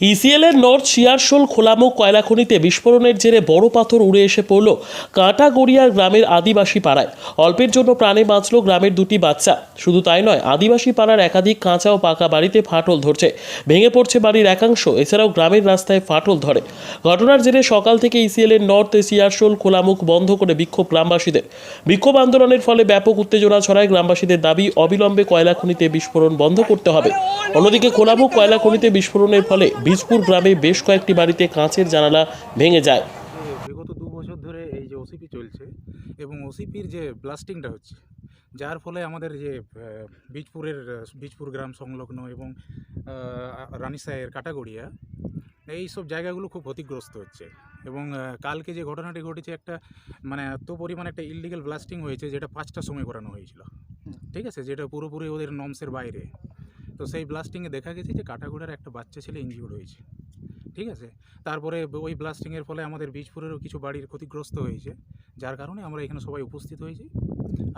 ECL এর north Searsole খোলামুখ কয়লা খনিতে বিস্ফোরণের জেরে বড় পাথর উড়ে এসে পড়ল কাঁটাগড়িয়ার গ্রামের আদিবাসী পাড়ায়। অল্পের জন্য প্রাণে বাঁচল গ্রামের দুটি বাচ্চা। শুধু তাই নয়, আদিবাসী পাড়ার একাধিক কাঁচা ও পাকা বাড়িতে ফাটল ধরছে। ভেঙে পড়ছে বাড়ির একাংশ, এছাড়াও গ্রামের রাস্তায় ফাটল ধরে। ঘটনার জেরে সকাল থেকে ইসিএল এর নর্থ শিয়ারশোল খোলামুখ বন্ধ করে বিক্ষোভ গ্রামবাসীদের। বিক্ষোভ আন্দোলনের ফলে ব্যাপক উত্তেজনা ছড়ায় গ্রামবাসীদের দাবি, অবিলম্বে কয়লা খনিতে বিস্ফোরণ বন্ধ করতে হবে। অন্যদিকে খোলামুখ কয়লা খনিতে বিস্ফোরণের ফলে বীজপুর গ্রামে বেশ কয়েকটি বাড়িতে কাঁচের জানালা ভেঙে যায়। বিগত দু বছর ধরে এই যে ওসিপি চলছে এবং ওসিপির যে ব্লাস্টিংটা হচ্ছে যার ফলে আমাদের যে বীজপুরের বীজপুর গ্রাম সংলগ্ন এবং আহ, রানীসাহের কাটাগড়িয়া এই সব জায়গাগুলো খুব ক্ষতিগ্রস্ত হচ্ছে এবং কালকে যে ঘটনাটি ঘটেছে একটা মানে এত পরিমাণে একটা ইলিগাল ব্লাস্টিং হয়েছে যেটা পাঁচটার সময় করানো হয়েছিল। ঠিক আছে? যেটা পুরোপুরি ওদের নমসের বাইরে। তো সেই ব্লাস্টিংয়ে দেখা গেছে যে কাটাগড়ার একটা বাচ্চা ছেলে ইনজিওর্ড হয়েছে। ঠিক আছে? তারপরে ওই ব্লাস্টিংয়ের ফলে আমাদের বীজপুরেরও কিছু বাড়ির ক্ষতিগ্রস্ত হয়েছে, যার কারণে আমরা এখানে সবাই উপস্থিত হয়েছি।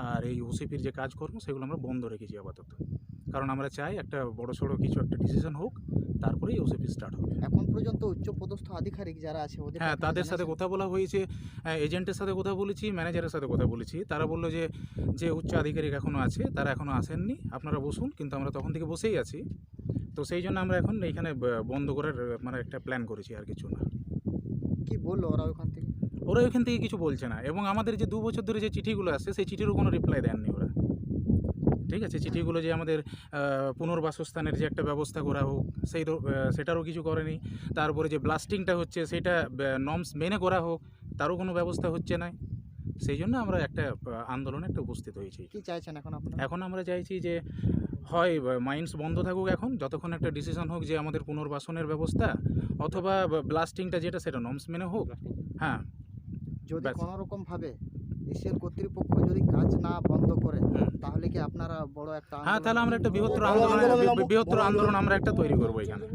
আর এই ওসিপির যে কাজকর্ম, সেগুলো আমরা বন্ধ রেখেছি আপাতত। কারণ আমরা চাই একটা বড় সড়ো কিছু একটা ডিসিশন হোক তারপরেই ওসিপি স্টার্ট হবে। এখন পর্যন্ত উচ্চ পদস্থ আধিকারিক যারা আছে ওদের হ্যাঁ তাদের সাথে কথা বলা হয়েছে এজেন্টের সাথে কথা বলেছি ম্যানেজারের সাথে কথা বলেছি। তারা বলল যে যে উচ্চ আধিকারিক এখনও আছে তারা এখনও আসেননি আপনারা বসুন কিন্তু আমরা তখন থেকে বসেই আছি। তো সেই জন্য আমরা এখন এইখানে বন্ধ করার মানে একটা প্ল্যান করেছি আর কিছু না। কি বলল ওরা ওখান থেকে? ওরা ওইখান থেকে কিছু বলছে না। এবং আমাদের যে দু বছর ধরে যে চিঠিগুলো আসছে সেই চিঠিরও কোনো রিপ্লাই দেননি ওরা। ঠিক আছে? চিঠিগুলো যে আমাদের পুনর্বাসস্থানের যে একটা ব্যবস্থা করা হোক সেই সেটারও কিছু করেনি। তারপরে যে ব্লাস্টিংটা হচ্ছে সেটা নর্মস মেনে করা হোক তারও কোনো ব্যবস্থা হচ্ছে না। সেই জন্য আমরা একটা আন্দোলনে একটা উপস্থিত হয়েছি। কি চাইছেন এখন আপনারা? এখন আমরা চাইছি যে হয় মাইন্স বন্ধ থাকুক এখন যতক্ষণ একটা ডিসিশন হোক যে আমাদের পুনর্বাসনের ব্যবস্থা অথবা ব্লাস্টিংটা যেটা সেটা নর্মস মেনে হোক। হ্যাঁ। যদি ব্যাস। কোনো রকম এশিয়ার কর্তৃপক্ষ যদি কাজ না বন্ধ করে তাহলে কি আপনারা বড় একটা হ্যাঁ তাহলে আমরা একটা বৃহত্তর আন্দোলন আন্দোলন বৃহত্তর আন্দোলন আমরা একটা তৈরি করব এখানে।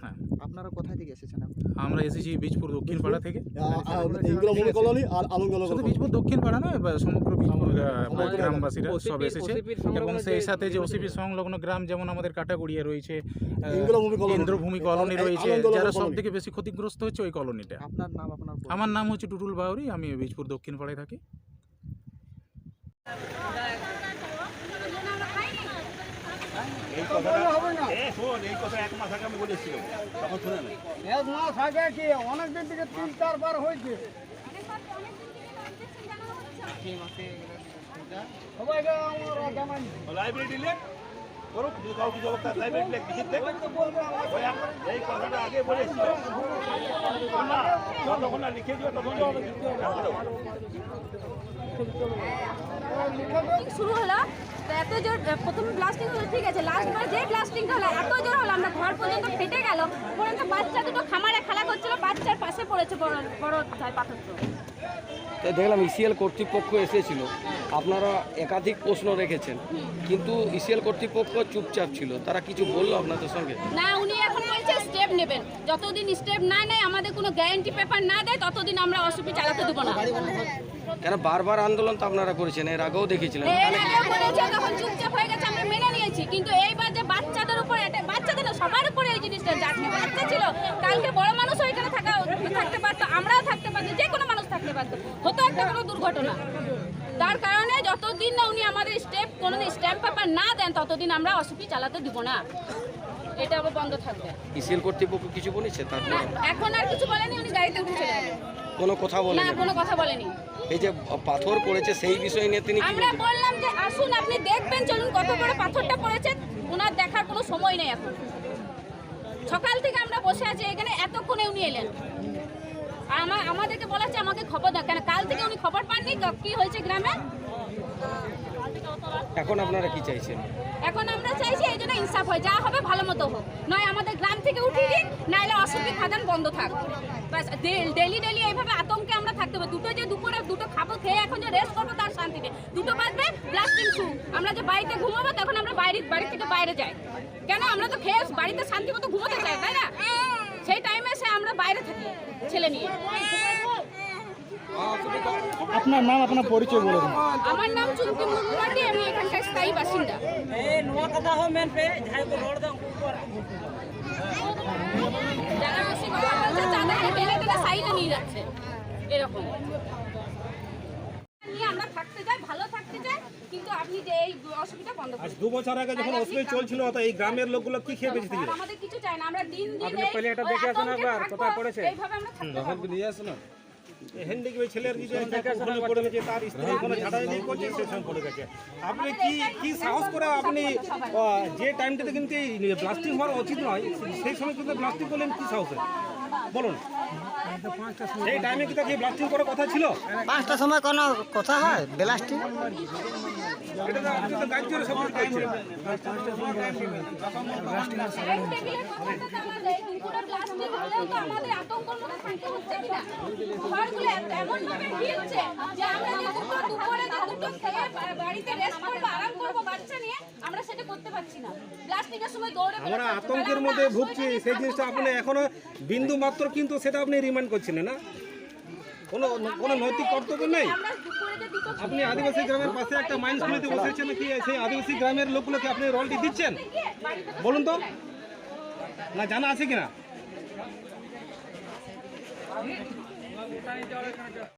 হ্যাঁ। আপনারা কোথায় থেকে এসেছেন? আমরা এসেছি বীজপুর দক্ষিণ পাড়া থেকে। কলোনি আর আলমগোলা শুধু বীজপুর দক্ষিণ পাড়া নয় সমগ্র বীজপুর গ্রামবাসীরা সব এসেছে। এবং সেই সাথে যে ওসিপি সংলগ্ন গ্রাম যেমন আমাদের কাটাগড়িয়া রয়েছে ইন্দ্রভূমি কলোনি। রয়েছে যারা সব থেকে বেশি ক্ষতিগ্রস্ত হচ্ছে ওই কলোনিটা। আপনার নাম আপনার আমার নাম হচ্ছে টুটুল বাউরি আমি বীজপুর দক্ষিণ পাড়ায় থাকি। এই কথাটা শোন এই কথা এক মাস আগে আমি বলেছিলাম তখন শুনে না। এক মাস আগে কি? অনেকদিন থেকে তিন চারবার হয়েছে। সবাইকে আমরা জানাই। লাইব্রেরি লেখ করুক যদি কাউ কিছু অবস্থা লাইব্রেরি লেখ লিখিত দেখ। এই কথাটা আগে বলেছিলাম না যতক্ষণ না লিখে দিও তখন শুরু হলো। এত জোর প্রথম ব্লাস্টিং হলো, ঠিক আছে লাস্ট বার যে ব্লাস্টিংটা হলো, এত জোর হলো, আমরা ঘর পর্যন্ত ফেটে গেল। পর্যন্ত বাচ্চা দুটো খামারে খেলা করছিল, বাচ্চার পাশে পড়েছে বড় বড় পাথর দেখলাম ইসিএল কর্তৃপক্ষ এসেছিল। আপনারা একাধিক প্রশ্ন রেখেছেন কিন্তু ইসিএল কর্তৃপক্ষ চুপচাপ ছিল। তারা কিছু বলল আপনাদের সঙ্গে? না উনি এখন বলছে স্টেপ নেবেন। যতদিন স্টেপ না নেয় আমাদের কোনো গ্যারান্টি পেপার না দেয় ততদিন আমরা অসুবিধা চালাতে দেবো না। কেন বারবার আন্দোলন তো আপনারা করেছেন এর আগেও দেখেছিলেন এর আগেও বলেছে তখন চুপচাপ হয়ে গেছে আমরা মেনে নিয়েছি। কিন্তু এইবার যে বাচ্চাদের উপর বাচ্চাদের সবার উপরে এই জিনিসটা যাচ্ছে বাচ্চা ছিল কালকে বড় মানুষ ওইখানে থাকা থাকতে পারতো আমরাও থাকতে পারতাম যে কোনো মানুষ থাকতে পারতো হতো একটা কোনো দুর্ঘটনা। তার কারণে যতদিন না উনি আমাদের স্টেপ কোনো স্ট্যাম্প পেপার না দেন ততদিন আমরা অসুবিধা চালাতে দিব না। এটা আবার বন্ধ থাকবে। ইসিএল কর্তৃপক্ষ কিছু বলেছে? না এখন আর কিছু বলেনি উনি গাড়িতে উঠে চলে গেলেন। কোনো কথা না কোনো কথা বলেনি। এই যে পাথর পড়েছে সেই বিষয় নিয়ে তিনি আমরা বললাম যে আসুন আপনি দেখবেন চলুন কত বড় পাথরটা পড়েছে। ওনার দেখার কোনো সময় নেই এখন। সকাল থেকে আমরা বসে আছি এখানে এতক্ষণে উনি এলেন। আর আমার আমাদেরকে বলাচ্ছে আমাকে খবর দাও। কেন কাল থেকে উনি খবর পাননি? ক- হয়েছে গ্রামে? এখন আপনারা কি চাইছেন? এখন আমরা চাইছি এই জন্য ইনসাফ হয় যা হবে ভালো মতো হোক। নয় আমাদের গ্রাম থেকে উঠিয়ে দিন নাহলে অসুবিধা খাদান বন্ধ থাক। ডেলি ডেলি এইভাবে আতঙ্কে আমরা থাকতে হবে। দুটো যে দুপুরে দুটো খাব খেয়ে এখন যে রেস্ট করব তার শান্তি নেই। দুটো বাজবে ব্লাস্টিং শু আমরা যে বাড়িতে ঘুমাবো তখন আমরা বাইরে বাড়ি থেকে বাইরে যাই। কেন আমরা তো খেয়ে বাড়িতে শান্তি মতো ঘুমোতে চাই তাই না? ছেলে নিয়ে। আপনার নাম আপনার পরিচয় বলে দিন। আমার নাম চুমকি আমি এখানকার স্থায়ী বাসিন্দা। কথা জানা তাদের টেনে নিয়ে যাচ্ছে। এরকম। কিন্তু আপনি যে এই অসুবিধা বন্ধ করুন। দু বছর আগে যখন অসুবিধা চলছিল তো এই গ্রামের লোকগুলো কি খেয়ে বেঁচে ছিল? আমাদের কিছু চাই না আমরা দিন দিন আপনি এটা দেখে আসুন একবার, পড়েছে? এইভাবে আমরা থাকতে পারব না। হ্যান্ডিক ওই ছেলের যে ওখানে পড়ে গেছে তার স্ত্রী ওখানে ঝাড়াঝাড়ি করছে সে পড়ে গেছে। আপনি কি কি সাহস করে আপনি যে টাইমটাতে কিন্তু ব্লাস্টিং হওয়ার উচিত নয় সেই সময় কিন্তু ব্লাস্টিং করলেন কি সাহসে? বলুন। সেই টাইমে কি তাকে ব্লাস্টিং করার কথা ছিল? পাঁচটার সময় কোনো কথা হয়? ব্লাস্টিং আমরা। আতঙ্কের মধ্যে ভুগছি, সেই জিনিসটা আপনি এখনও বিন্দু মাত্র কিন্তু সেটা আপনি রিমান্ড করছেন না কোনো কোনো নৈতিক কর্তব্য নেই। আপনি আদিবাসী গ্রামের পাশে একটা মাইন্স খুলিতে বসেছেন কি সেই আদিবাসী গ্রামের লোকগুলোকে আপনি রলটি দিচ্ছেন? বলুন তো। না জানা আছে কিনা?